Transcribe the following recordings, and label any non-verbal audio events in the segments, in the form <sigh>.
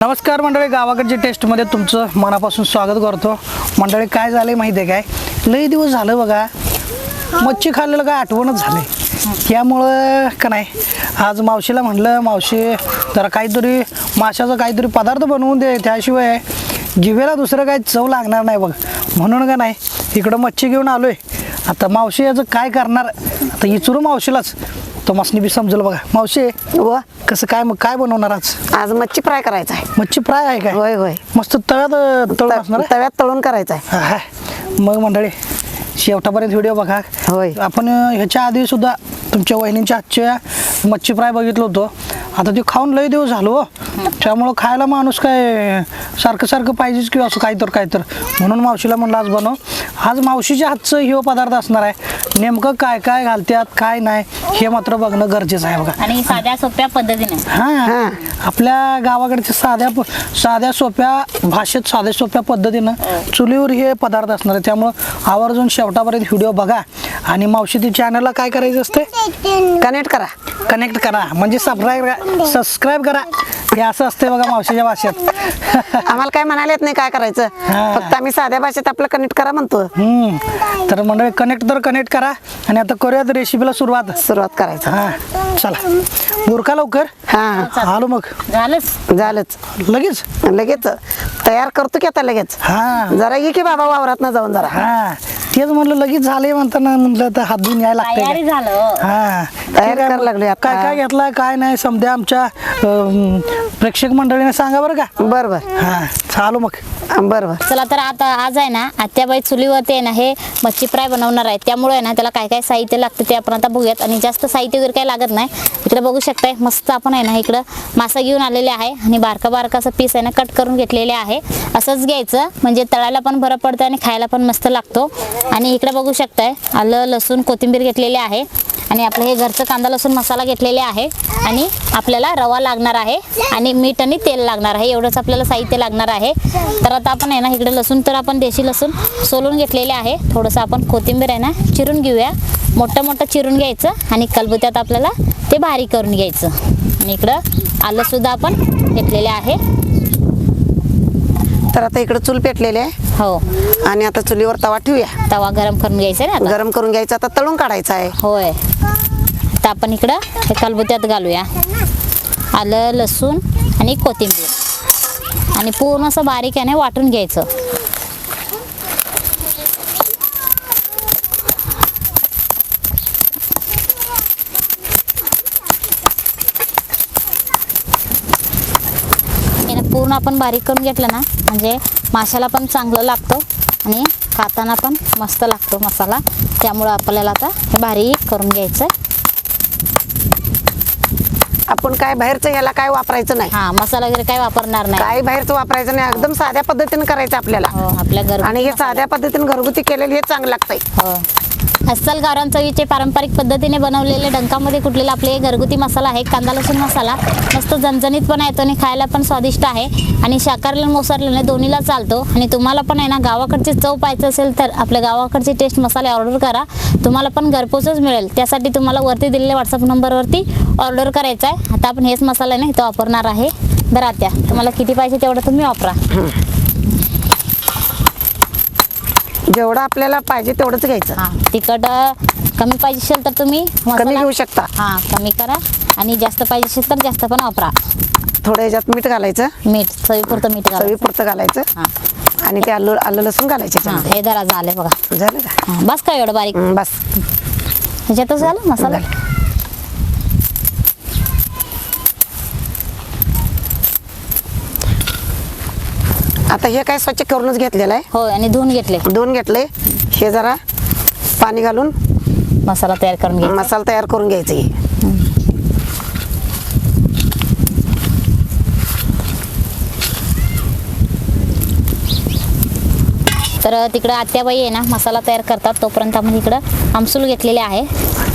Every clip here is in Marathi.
नमस्कार मंडळी गावाकडच्या टेस्टमध्ये तुमचं मनापासून स्वागत करतो. मंडळी काय झालंय माहिती आहे काय? लई दिवस झालं बघा. मच्छी खाल्लेलं काय आठवणच झाले त्यामुळं का नाही आज मावशीला म्हणलं मावशी जरा काहीतरी माशाचा काहीतरी पदार्थ बनवून दे त्याशिवाय जिभेला दुसरं काही चव लागणार नाही बघ. म्हणून का नाही इकडं मच्छी घेऊन आलोय. आता मावशी याचं काय करणार? आता इचरू मावशीलाच. तो मसनी बी समजेल बघा. मावशी व कसं काय मग काय बनवणार आज? आज मच्छी फ्राय करायचा आहे. मच्छी फ्राय आहे काय? होय होय. मस्त तव्यात तळून असणार त- तव्यात तळून करायचा आहे. आहे? हा, हा. मग मंडळी शेवटापर्यंत व्हिडिओ बघा. होय. आपण अं, ह्याच्या आधी सुद्धा तुमच्या वहिनींच्या आजच्या मच्छी फ्राय बघितलं होतं. आता ते खाऊन लय दिवस झालो हो. त्यामुळं खायला माणूस काय सारखं सारखं पाहिजेच किंवा असं काय तर काय तर म्हणून मावशीला म्हणलं आज बनव. आज मावशीच्या हातचं हे पदार्थ असणार आहे. नेमकं काय काय घालत्यात काय नाही हे मात्र बघणं गरजेचं आहे बघा. आणि साध्या सोप्या पद्धतीने. हा. हा. आपल्या गावाकडच्या साध्या प- साध्या सोप्या भाषेत साध्या सोप्या पद्धतीनं चुलीवर हे पदार्थ असणार आहे. त्यामुळं आवर्जून शेवटापर्यंत व्हिडिओ बघा. आणि मावशी चॅनलला काय करायचं असते कनेक्ट करा. कनेक्ट करा. म्हणजे सबस्क्राईब सबस्क्राईब करा. हे असं असते बघा मावशीच्या भाषेत. आम्हाला काय म्हणाले येत नाही काय करायचं. फक्त आम्ही साध्या भाषेत आपलं कनेक्ट करा म्हणतो. हम्म. तर मंडळी कनेक्ट तर कनेक्ट करा आणि आता करूयात रेसिपीला सुरुवात. सुरुवात करायचं. हा. चला. बुरका लवकर. हा. आलो मग. झालंच. झालंच. लगेच? लगेच. तयार करतो की आता लगेच? हा. जरा ये की बाबा वावरात न जाऊन जरा. हा. तेच म्हणलं लगेच झाले म्हणताना म्हणलं तर हात धुवून यायला तयारी काय. झालं हो. तयार करायला मग. लागलोय आता. काय काय घेतलाय काय नाही समजा आमच्या अं, प्रेक्षक मंडळीने सांगा बरं का बर बर हा चालू मग. बर बर. चला तर आता आज आहे ना आत्याबाई चुलीवरती आहे ना हे मच्छी फ्राय बनवणार आहे. त्यामुळे आहे ना त्याला काय काय साहित्य लागतं ते आपण आता बघूयात. आणि जास्त साहित्य वगैरे काही लागत नाही. इकडे बघू शकताय मस्त आपण आहे ना इकडं मासा घेऊन आलेले आहे. आणि बारका बारका असं पीस आहे ना कट करून घेतलेले आहे. असंच घ्यायचं. म्हणजे तळायला पण बरं पडतं आणि खायला पण मस्त लागतो. आणि इकडे बघू शकताय आलं लसूण कोथिंबीर घेतलेले आहे. आणि आपलं हे घरचं कांदा लसूण मसाला घेतलेले आहे. आणि आपल्याला रवा लागणार आहे आणि मीठ आणि तेल लागणार आहे. एवढंच आपल्याला साहित्य लागणार आहे. तर आता आपण आहे ना इकडे लसूण तर आपण देशी लसूण सोलून घेतलेले आहे. थोडंसं आपण कोथिंबीर आहे ना चिरून घेऊया. मोठं मोठं चिरून घ्यायचं आणि कलबुत्यात आपल्याला ते बारीक करून घ्यायचं. आणि इकडं आलंसुद्धा आपण घेतलेले आहे. तर आता इकडे चूल पेटलेली आहे. हो. आणि आता चुलीवर तवा ठेवूया. तवा गरम करून घ्यायचा आहे ना आता? गरम करून घ्यायचं आता तळून काढायचं आहे. होय. तर आपण इकडं हे कलबुत्यात घालूया. आलं लसूण आणि कोथिंबीर. आणि पूर्ण असं बारीक याने वाटून घ्यायचं. पूर्ण आपण बारीक करून घेतलं ना म्हणजे माशाला पण चांगलं लागतं आणि खाताना पण मस्त लागतो मसाला. त्यामुळं आपल्याला आता हे बारीक करून घ्यायचं आपण काय बाहेरचं याला काय वापरायचं नाही. हा मसाला वगैरे काय वापरणार नाही. काय बाहेरचं वापरायचं नाही एकदम साध्या पद्धतीने करायचं आपल्याला. हो आपल्या घर आणि हे साध्या पद्धतीने घरगुती केलेलं हे चांगलं लागतंय. हो. अस्सल गावरान चवीचे पारंपरिक पद्धतीने बनवलेले डंकामध्ये कुठलेला आपले घरगुती मसाला आहे? कांदा लसूण मसाला मस्त झणझणीत पण येतो आणि खायला पण स्वादिष्ट आहे. आणि शाकाहारी मोसारलं दोन्हीला चालतो. आणि तुम्हाला पण आहे ना गावाकडची चव पाहायचं असेल तर आपल्या गावाकडचे टेस्ट मसाले ऑर्डर करा. तुम्हाला पण घरपोचच मिळेल. त्यासाठी तुम्हाला वरती दिलेल्या व्हॉट्सअप नंबरवरती ऑर्डर करायचा आहे. आता आपण हेच मसाला नाही तो वापरणार आहे. बरं त्या तुम्हाला किती पाहिजे तेवढं तुम्ही वापरा. <clears throat> जेवढं आपल्याला पाहिजे तेवढंच घ्यायचं. हां तिखट अ, कमी पाहिजे असेल तर तुम्ही कमी मसाला- घेऊ शकता. हां कमी करा. आणि जास्त पाहिजे असेल तर जास्त पण वापरा. थोडं याच्यात मीठ घालायचं. मीठ चवीपुरतं मीठ घाला चवीपुरतं घालायचं. हां. आणि ते आलू आलं लसूण घालायचे हां. हे जरा झाले बघा. झालं का? हां बस का एवढं बारीक? हं, बस. ह्याच्यातच झालं मसाला? आता हे काय स्वच्छ करूनच घेतलेलं आहे. हो आणि धुवून घेतले. धुवून घेतले. हे जरा पाणी घालून मसाला तयार करून घे मसाला तयार करून घ्यायचं हे तर तिकडं आत्याबाई आहे ना मसाला तयार करतात. तोपर्यंत आपण इकडं आमसूल घेतलेले आहे.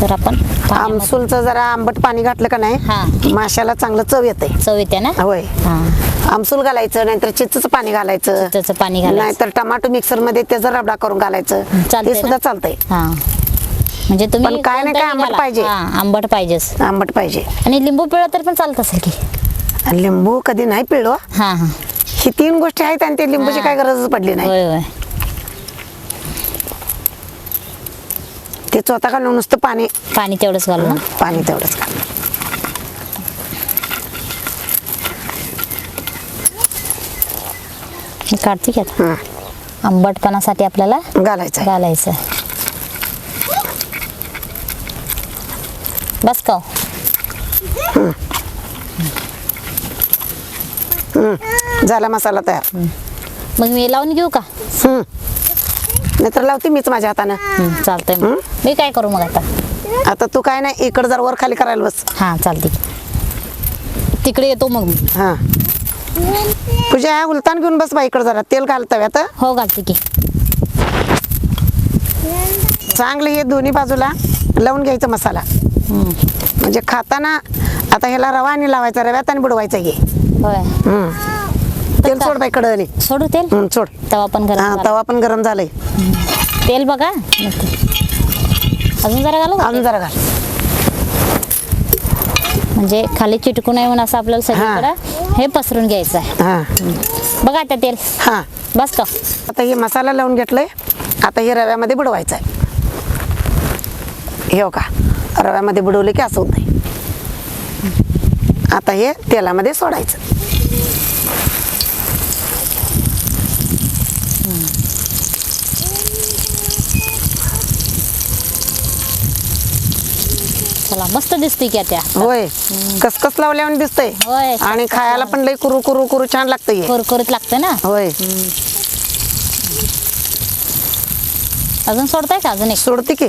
तर आपण आमसूलचं जरा आंबट पाणी घातलं का हा. नाही माशाला चांगलं चव येते. चव येते ना? होय. हां. आमसूल घालायचं नाहीतर चिंचचं पाणी घालायचं. पाणी घालायचं. नाहीतर टमाटो मिक्सरमध्ये त्याचा रबडा करून घालायचं. चालतंय ते ना? सुद्धा चालतंय. हां. म्हणजे तुम्ही पण काय नाही काय आंबट घाला. पाहिजे. हां आंबट पाहिजेच. आंबट पाहिजे. आणि लिंबू पिळं तर पण चालत असेल की? आणि लिंबू कधी नाही पिळलो. हा हा. ही तीन गोष्टी आहेत आणि ते लिंबूची काय गरजच पडली नाही. होय होय. ते चोथा घालून नुसतं पाणी. पाणी तेवढंच घालू ना? पाणी तेवढंच घाल काढते की आता. हं. आंबटपणासाठी आपल्याला घालायचं आहे. घालायचं बस का? झाला मसाला तयार. मग मी लावून घेऊ का. नाहीतर लावते मीच माझ्या हातानं. हं, चालतंय मग. मी काय करू मग आता? आता तू काय नाही इकडं जर वर खाली करायला बस. हां चालते तिकडे येतो मग मी. हा. तुझ्या उलतान घेऊन बस बा इकडं जरा. तेल घाल तव्यात हो घालते की. चांगलं हे दोन्ही बाजूला. लावून घ्यायचं मसाला. हं, म्हणजे खाताना आता ह्याला रवा आणि लावायचा रव्यात आणि बुडवायचं हे होय. हं. तेल सोड बाई कडं सोडू तेल? हं, सोड. तवा पण हा गरम. तवा पण गरम झालंय. तेल बघा. अजून जरा घालू का? अजून जरा घाल. म्हणजे खाली चिटकू नये म्हणून असं आपल्याला सगळीकडे. हे पसरून घ्यायचं आहे. हा. बघा आता तेल. हा. बस का? आता हे मसाला लावून घेतलंय. आता हे रव्यामध्ये बुडवायचं आहे हे हो का? रव्यामध्ये बुडवले की असं होत आता हे तेलामध्ये सोडायचं. मस्त दिसते की त्या होय. कसकस लावल्यावर दिसतंय. होय. आणि खायला पण लई कुरू कुरू कुरू छान लागतं हे कुरकुरीत लागतं ना? होय. अजून सोडताय का? अजून एक? सोडते की.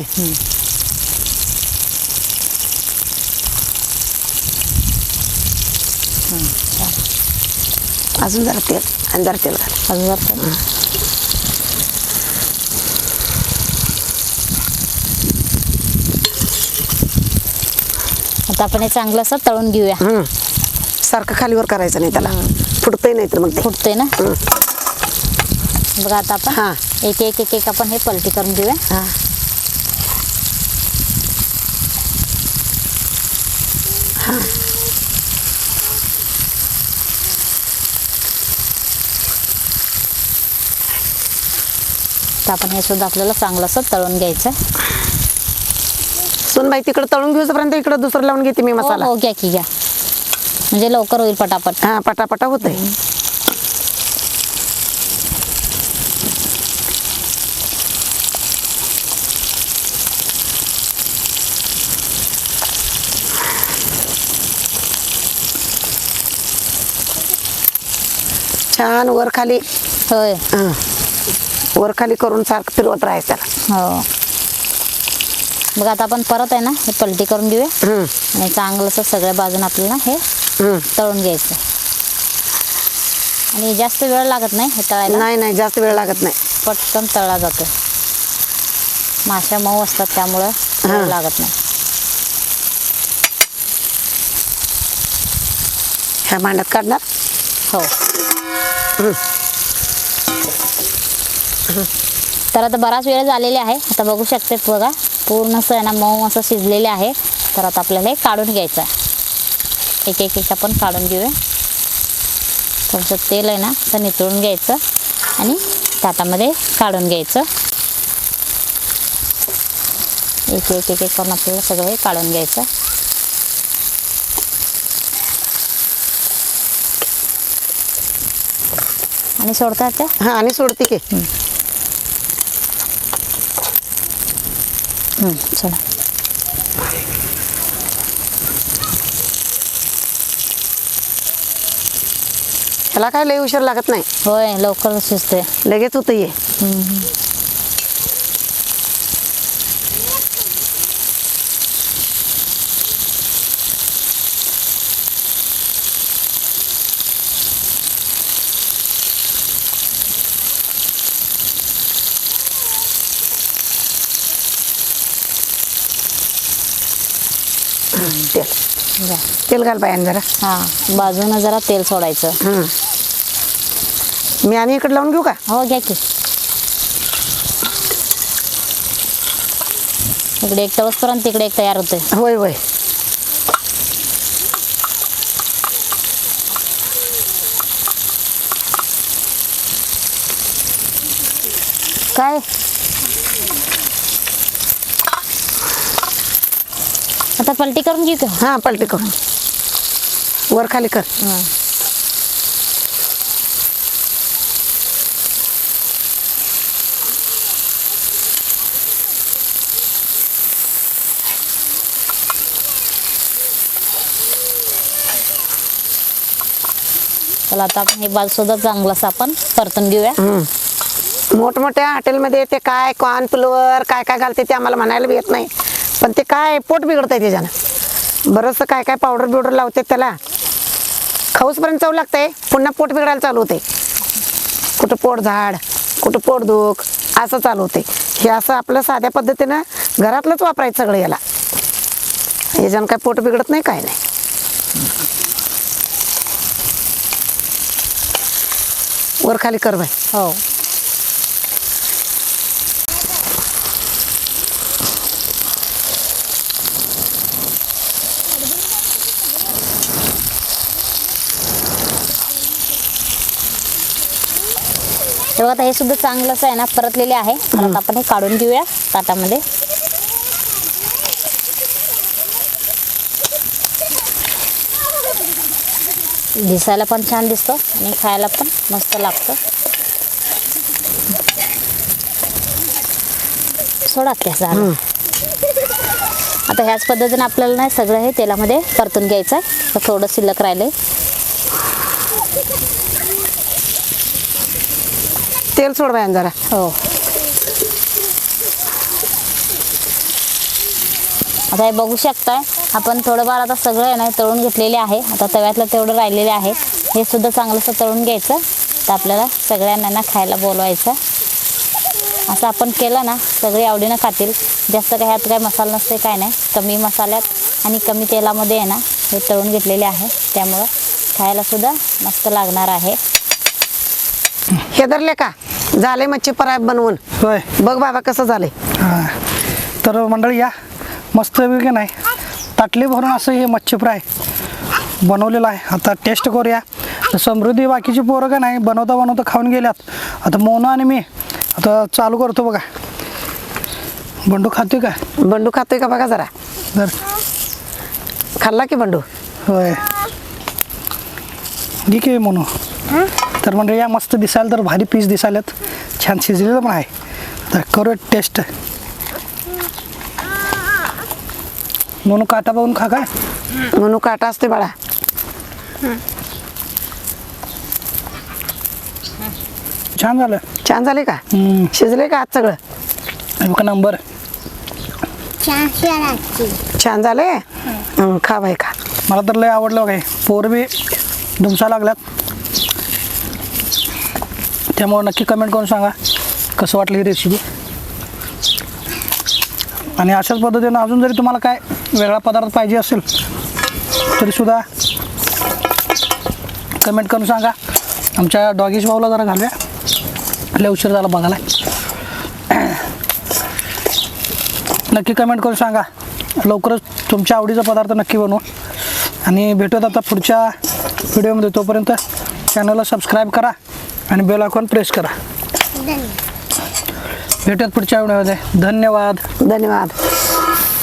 अजून जरा तेल आणि जरा तेल घाल. अजून जरा तेल. आता आपण हे चांगलं असं तळून घेऊया हं. सारखं खालीवर करायचं नाही त्याला फुटतंय नाही तर मग ते फुटतंय ना हं. बघा आता आपण हा. एक एक एक एक आपण हे पलटी करून घेऊया हा. तर आपण हे सुद्धा आपल्याला चांगलं असं तळून घ्यायचं सुनबाई तिकडं तळून घेऊपर्यंत इकडं दुसरं लावून घेते मी हो मसाला. हो घ्या की घ्या. म्हणजे लवकर होईल पटापट. हा पटापटा होतंय. छान वर खाली. होय. हं. वर खाली करून सारखं फिरवत राहायचं. त्याला हो. बघा आता आपण परत आहे ना हे पलटी करून घेऊया. आणि चांगलं असं सगळ्या बाजून आपल्याला हे. तळून घ्यायचं. आणि जास्त वेळ लागत नाही हे तळायला? नाही नाही जास्त वेळ लागत नाही. पटकन तळला जातो. माश्या मऊ असतात त्यामुळं. लागत नाही. ह्या भांड्यात काढणार? हो. तर आता बराच वेळ झालेला आहे. आता बघू शकते बघा. पूर्ण असं आहे ना मऊ असं शिजलेले आहे. तर आता आपल्याला हे काढून घ्यायचं आहे. एक एक एक आपण काढून घेऊया. थोडंसं तेल आहे ना असं नितळून घ्यायचं आणि ताटामध्ये काढून घ्यायचं. एक एक एक एक करून आपल्याला सगळं हे काढून घ्यायचं. आणि सोडतात त्या हा आणि सोडते की. चला. ह्याला काय लय उशीर लागत नाही? होय लवकर शिजते लगेच होतं ये. तेल. तेल घाल पाहिजे जरा. हा बाजून जरा तेल सोडायचं. मी आणि इकडे लावून घेऊ का? हो घ्या की. इकडे एक तवसपर्यंत तिकडे एक तयार होते होय होय. काय? आता पलटी करून का? हा पलटी करून. वर खाली कर. चला आता आपण हे बाजू सुद्धा चांगलंच आपण परतून घेऊया. मोठमोठ्या हॉटेलमध्ये ते काय कॉर्न फ्लोअर काय काय घालते ते आम्हाला म्हणायला बी येत नाही. पण ते काय पोट बिघडत आहे त्याच्यानं. बरंचसं काय काय पावडर बिवडर लावते त्याला. खाऊसपर्यंत चव लागतंय पुन्हा पोट बिघडायला चालू होते कुठं पोट झाड कुठं पोट दुख असं चालू होते हे असं आपलं साध्या पद्धतीनं घरातलंच वापरायचं सगळं याला. याच्यानं काय पोट बिघडत नाही काय नाही. वर खाली कर बाय हो. तेव्हा आता हे सुद्धा चांगलंच आहे ना परतलेले आहे. आता आपण हे काढून घेऊया ताटामध्ये. दिसायला पण छान दिसतो आणि खायला पण मस्त लागतं. सोडा त्या झालं आता ह्याच पद्धतीने आपल्याला नाही सगळं हे तेलामध्ये परतून घ्यायचं आहे. थोडं शिल्लक राहिले तेल सोड बाय जरा. हो. आता हे बघू शकताय आपण थोडंफार आता सगळं आहे ना तळून घेतलेले आहे. आता तव्यातलं तेवढं राहिलेले आहे. हे सुद्धा चांगलंसं तळून घ्यायचं. तर आपल्याला सगळ्यांना ना खायला बोलवायचं. असं आपण केलं ना सगळे आवडीनं खातील. जास्त काय ह्यात काय मसाला नसते काय नाही. कमी मसाल्यात आणि कमी तेलामध्ये आहे ना हे तळून घेतलेले आहे. त्यामुळं खायला सुद्धा मस्त लागणार आहे. हे धरले का? झाले मच्छी पराय बनवून. होय. बघ बाबा कसं झालंय. हां. तर मंडळी या मस्त की नाही? ताटली भरून असं हे मच्छी फ्राय बनवलेलं आहे. आता टेस्ट करूया. तर समृद्धी बाकीची पोरं का नाही बनवता बनवता खाऊन गेल्यात. आता मोना आणि मी आता चालू करतो बघा. बंडू खातोय का? बंडू खातोय का बघा जरा. तर खाल्ला की बंडू? होय. ठीक आहे म्हणू तर म्हणजे या मस्त दिसायला तर भारी पीस दिसायलात. छान शिजलेलं पण आहे. तर करूया टेस्ट म्हणून काटा बघून खा काय? म्हणून काटा असते बाळा. छान झालं. छान झाले का? शिजले का आज सगळं? बघा नंबर छान झाले खा बाई खा. मला तर लय आवडलं काय पोर बी दुमसा लागल्यात. त्यामुळे नक्की कमेंट करून सांगा. कसं वाटलं ही रेसिपी आणि अशाच पद्धतीनं अजून जरी तुम्हाला काय वेगळा पदार्थ पाहिजे असेल तरीसुद्धा कमेंट करून सांगा. आमच्या डॉगीश भाऊला जरा घालूया. लय उशीर झाला बघायला. नक्की कमेंट करून सांगा. लवकरच तुमच्या आवडीचा पदार्थ नक्की बनवू. आणि भेटूयात आता पुढच्या व्हिडिओमध्ये तोपर्यंत चॅनलला सबस्क्राईब करा. आणि बेल आयकॉन प्रेस करा. भेटूयात पुढच्या व्हिडिओमध्ये. धन्यवाद. धन्यवाद.